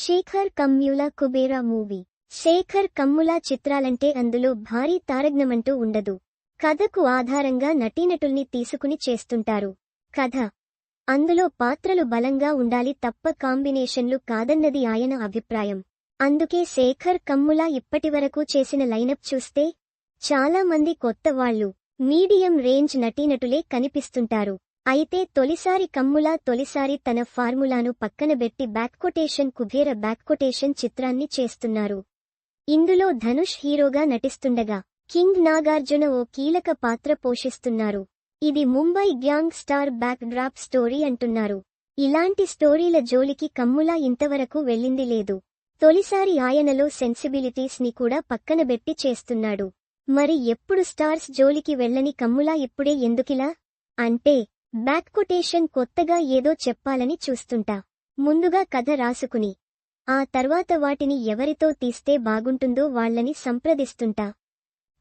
Shekhar Kammula Kubera movie. Sekhar Kammula చిత్రాలంటే అందులో భారీ తారజ్ఞమంటూ ఉండదు. కథకు ఆధారంగా నటీనటుల్ని తీసుకుని చేస్తుంటారు. కథ. అందులో పాత్రలు బలంగా ఉండాలి తప్ప కాంబినేషన్లు కాదన్నది ఆయన అభిప్రాయం. అందుకే శేఖర్ కమ్ముల ఇప్పటివరకు చేసిన లైనప్ చూస్తే చాలా మంది కొత్త వాళ్ళు మీడియం రేంజ్ నటీనటులే కనిపిస్తుంటారు. అయితే తొలిసారి కమ్ములా తొలిసారి తన ఫార్ములాను పక్కనబెట్టి బ్యాక్కొటేషన్ కుబేర బ్యాక్కొటేషన్ చిత్రాన్ని చేస్తున్నారు. ఇందులో ధనుష్ హీరోగా నటిస్తుండగా కింగ్ నాగార్జున ఓ కీలక పాత్ర పోషిస్తున్నారు. ఇది Mumbai gangster backdrop story అంటున్నారు. ఇలాంటి స్టోరీల జోలికి కమ్ములా ఇంతవరకు వెళ్ళింది లేదు. తొలిసారి ఆయనలో సెన్సిబిలిటీస్ని కూడా పక్కనబెట్టి చేస్తున్నాడు. మరి ఎప్పుడు స్టార్స్ జోలికి వెళ్ళని కమ్ములా ఇప్పుడే ఎందుకిలా? అంటే బ్యాక్ కొటేషన్ కొత్తగా ఏదో చెప్పాలని చూస్తుంటా. ముందుగా కథ రాసుకుని. ఆ తర్వాత వాటిని ఎవరితో తీస్తే బాగుంటుందో వాళ్ళని సంప్రదిస్తుంటా.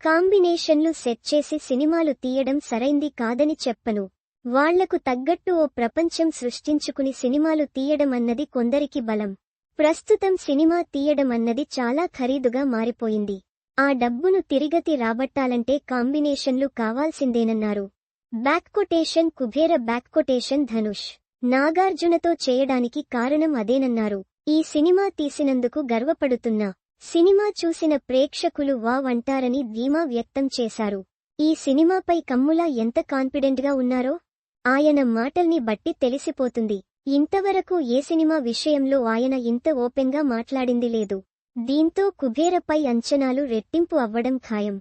కాంబినేషన్లు సెట్ చేసి సినిమాలు తీయడం సరైంది కాదని చెప్పను. వాళ్ళకు తగ్గట్టు ఓ ప్రపంచం సృష్టించుకుని సినిమాలు తీయడమన్నది కొందరికి బలం. ప్రస్తుతం సినిమా తీయడమన్నది చాలా ఖరీదుగా మారిపోయింది. ఆ డబ్బును తిరిగతి రాబట్టాలంటే కాంబినేషన్లు కావాల్సిందేనన్నారు. Back quotation Kubera back quotation Dhanush నాగార్జునతో చేయడానికి కారణం అదేనన్నారు. ఈ సినిమా తీసినందుకు గర్వపడుతున్నా. సినిమా చూసిన ప్రేక్షకులు వావ్ అంటారని ధీమా వ్యక్తం చేశారు. ఈ సినిమాపై కమ్ములా ఎంత కాన్ఫిడెంట్గా ఉన్నారో? ఆయన మాటల్ని బట్టి తెలిసిపోతుంది. ఇంతవరకు ఏ సినిమా విషయంలో ఆయన ఇంత ఓపెన్గా మాట్లాడింది లేదు. దీంతో కుబేరపై అంచనాలు రెట్టింపు అవ్వడం ఖాయం.